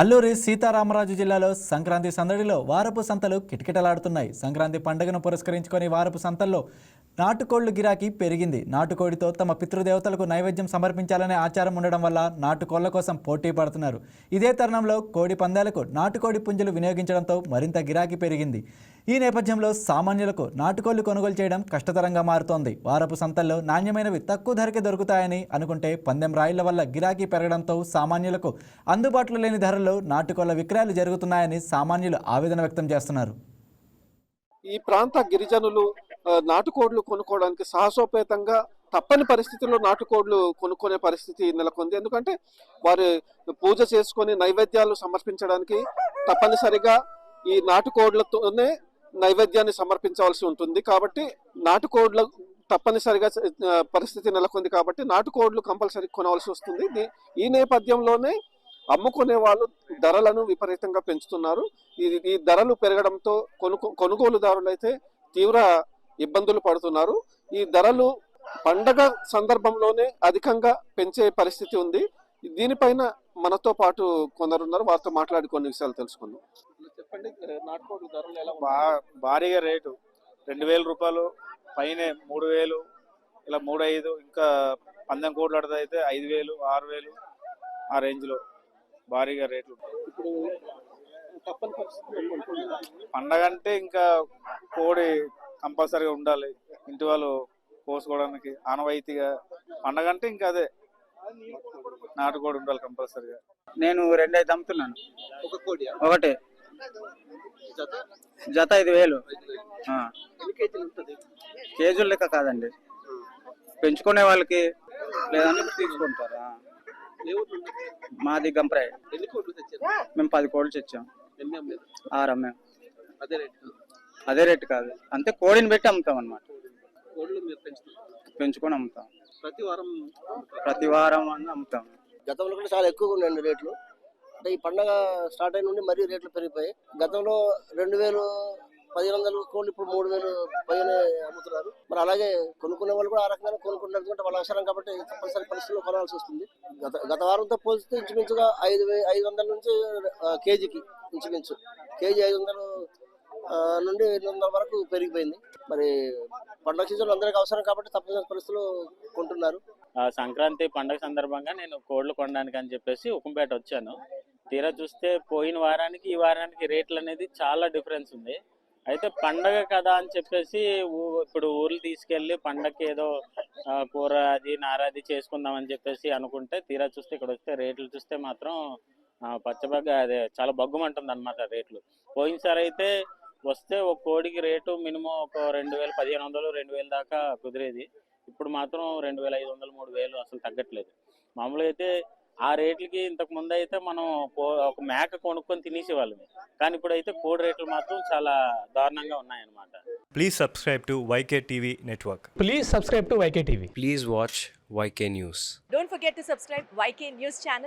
అల్లూరి సీతారామరాజు జిల్లాలో సంక్రాంతి సందడిలో వారపు సంతలు కిటకిటలాడుతున్నాయి. సంక్రాంతి పండుగను పురస్కరించుకొని వారపు సంతల్లో నాటుకోళ్ళు గిరాకీ పెరిగింది. నాటుకోడితో తమ పితృదేవతలకు నైవేద్యం సమర్పించాలనే ఆచారం ఉండడం వల్ల నాటుకోళ్ళ కోసం పోటీ పడుతున్నారు. ఇదే తరుణంలో కోడి పందాలకు నాటుకోడి పుంజులు వినియోగించడంతో మరింత గిరాకీ పెరిగింది. ఈ నేపథ్యంలో సామాన్యులకు నాటుకోళ్ళు కొనుగోలు చేయడం కష్టతరంగా మారుతోంది. వారపు సంతల్లో నాణ్యమైనవి తక్కువ ధరకే దొరుకుతాయని అనుకుంటే పందెం రాయిల వల్ల గిరాకీ పెరగడంతో సామాన్యులకు అందుబాటులో లేని ధరల్లో నాటుకోళ్ళ విక్రయాలు జరుగుతున్నాయని సామాన్యులు ఆవేదన వ్యక్తం చేస్తున్నారు. ఈ ప్రాంత గిరిజనులు నాటుకోళ్ళు కొనుక్కోవడానికి సాహసోపేతంగా తప్పని పరిస్థితుల్లో నాటుకోళ్ళు కొనుక్కునే పరిస్థితి నెలకొంది. ఎందుకంటే వారు పూజ చేసుకొని నైవేద్యాలు సమర్పించడానికి తప్పనిసరిగా ఈ నాటుకోళ్ళతోనే నైవేద్యాన్ని సమర్పించవలసి ఉంటుంది కాబట్టి నాటుకోడ్లు తప్పనిసరిగా పరిస్థితి నెలకొంది కాబట్టి నాటుకోడ్లు కంపల్సరీ కొనవలసి వస్తుంది. ఈ నేపథ్యంలోనే అమ్ముకునే వాళ్ళు ధరలను విపరీతంగా పెంచుతున్నారు. ఈ ఈ ధరలు పెరగడంతో కొనుగో కొనుగోలుదారులు అయితే తీవ్ర ఇబ్బందులు పడుతున్నారు. ఈ ధరలు పండగ సందర్భంలోనే అధికంగా పెంచే పరిస్థితి ఉంది. దీనిపైన మనతో పాటు కొందరున్నారు. వారితో మాట్లాడి కొన్ని విషయాలు తెలుసుకుందాం. చెప్పండి నాటుకోడి ధరలు ఎలా బా భారీగా రేటు. రెండు వేల రూపాయలు పైనే మూడు వేలు ఇలా మూడు ఐదు ఇంకా పందెం కోట్లు ఆడితే అయితే ఐదు వేలు ఆరు వేలు ఆ రేంజ్లో భారీగా రేట్లు ఇప్పుడు తప్పని. పండగ అంటే ఇంకా కోడి కంపల్సరీగా ఉండాలి. ఇంటి వాళ్ళు కోసుకోవడానికి ఆనవాయితీగా. పండగ అంటే ఇంకా అదే. నాటుకోడి ఉండాలి కంపల్సరీగా. నేను రెండైతే అమ్ముతున్నాను. ఒక కోడి ఒకటి. జత? ఐదు వేలు. కేజీలు లెక్క కాదండి. పెంచుకునే వాళ్ళకి లేదంటే తీసుకుంటారు? మాది గంప్రాయ్. మేము పది కోళ్ళు తెచ్చాం. ఆరు అమ్మాం. అదే రేట్ అదే రేటు కాదు. అంతే కోడిని పెట్టి అమ్ముతాం పెంచుతున్నారు పెంచుకొని అమ్ముతాం. ప్రతి వారం ప్రతి వారం అన్న అమ్ముతాం. గతంలో కూడా చాలా ఎక్కువగా ఉన్నాయండి రేట్లు. అంటే ఈ పండగ స్టార్ట్ అయిన నుండి మరీ రేట్లు పెరిగిపోయాయి. గతంలో రెండు వేలు పదిహేను వందలు కోళ్ళు ఇప్పుడు మూడు వేలు పైన అమ్ముతున్నారు. మరి అలాగే కొనుక్కునే వాళ్ళు కూడా ఆ రకంగా కొనుక్కుంటారు ఎందుకంటే వాళ్ళ అవసరం కాబట్టి తప్పనిసరి పరిస్థితుల్లో కొనాల్సి వస్తుంది. గత గత వారంతో పోలిస్తే ఇంచుమించుగా ఐదు ఐదు వందల నుంచి కేజీకి ఇంచుమించు. కేజీ ఐదు వందలు నుండి ఎనిమిది వందల వరకు పెరిగిపోయింది. మరి పండగ సీజన్ అందరికి అవసరం కాబట్టి తప్పనిసరి పరిస్థితులు కొంటున్నారు. ఆ సంక్రాంతి పండగ సందర్భంగా నేను కోళ్ళు కొనడానికి అని చెప్పేసి ఉక్కంపేట వచ్చాను. తీరా చూస్తే పోయిన వారానికి ఈ వారానికి రేట్లు అనేది చాలా డిఫరెన్స్ ఉంది. అయితే పండగ కదా అని చెప్పేసి ఊ- ఇప్పుడు ఊర్లు తీసుకెళ్ళి పండగకి ఏదో కూర అది నారాది చేసుకుందాం అని చెప్పేసి అనుకుంటే తీరా చూస్తే ఇక్కడ వస్తే రేట్లు చూస్తే మాత్రం పచ్చబగ్గ అదే చాలా బగ్గుమంటుంది అనమాట రేట్లు. పోయినసారి అయితే వస్తే ఒక కోడికి రేటు మినిమం ఒక రెండు వేలు పదిహేను వందలు రెండు వేలు దాకా కుదిరేది. ఇప్పుడు మాత్రం రెండు వేల ఐదు వందలు మూడు వేలు అసలు తగ్గట్లేదు. మామూలుగా అయితే ఆ రేట్లకి ఇంతకు ముందు అయితే మనం ఒక మేక కొనుక్కొని తినేసేవాళ్ళం. కానీ ఇప్పుడు అయితే కోడి రేట్లు మాత్రం చాలా దారుణంగా ఉన్నాయి ఉన్నాయన్నమాట please subscribe to YK TV network please subscribe to YK TV please watch YK news don't forget to subscribe YK news channel